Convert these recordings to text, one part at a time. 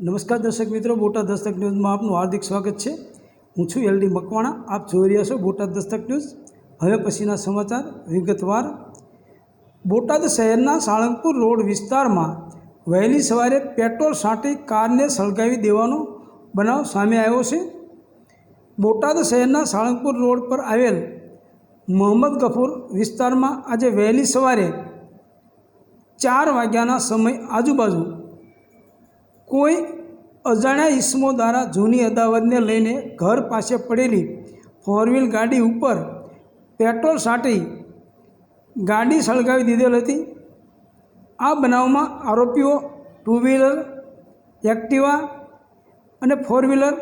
નમસ્કાર દર્શક મિત્રો, બોટાદ દસ્તક ન્યૂઝમાં આપનું હાર્દિક સ્વાગત છે. હું છું એલડી મકવાણા. આપ જોઈ રહ્યા છો બોટાદ દસ્તક ન્યૂઝ. હવે પછીના સમાચાર વિગતવાર. બોટાદ શહેરના સાળંગપુર રોડ વિસ્તારમાં વહેલી સવારે પેટ્રોલ છાંટી કારને સળગાવી દેવાનો બનાવ સામે આવ્યો છે. બોટાદ શહેરના સાળંગપુર રોડ પર આવેલ મોહમ્મદ ગફૂર વિસ્તારમાં આજે વહેલી સવારે ચાર વાગ્યાના સમય આજુબાજુ કોઈ અજાણ્યા ઈસમો દ્વારા જૂની અદાવતને લઈને ઘર પાસે પડેલી ફોર વ્હીલ ગાડી ઉપર પેટ્રોલ સાટી ગાડી સળગાવી દીધેલ હતી. આ બનાવમાં આરોપીઓ ટુ વ્હીલર એક્ટિવા અને ફોર વ્હીલર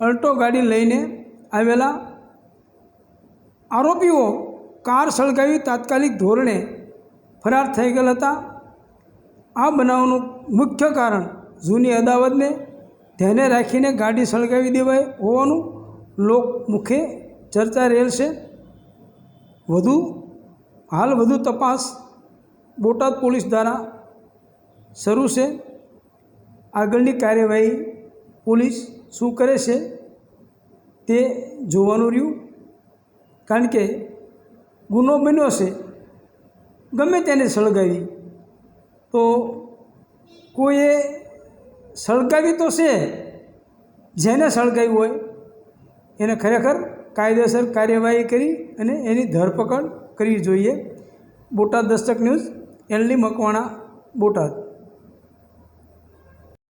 અલ્ટો ગાડી લઈને આવેલા આરોપીઓ કાર સળગાવી તાત્કાલિક ધોરણે ફરાર થઈ ગયેલ હતા. આ બનાવનું મુખ્ય કારણ જૂની અદાવતને ધ્યાને રાખીને ગાડી સળગાવી દેવાય હોવાનું લોક મુખે ચર્ચા રહેલ છે. વધુ, હાલ વધુ તપાસ બોટાદ પોલીસ દ્વારા શરૂ છે. આગળની કાર્યવાહી પોલીસ શું કરે છે તે જોવાનું રહ્યું. કારણ કે ગુનો બન્યો છે, ગમે તેને સળગાવી, તો કોઈએ સળગાવી તો છે, જેને સળગાવ્યું હોય, એને ખરેખર કાયદેસર કાર્યવાહી કરી અને એની ધરપકડ કરવી જોઈએ. Botad Dastak news, LD Makwana, Botad.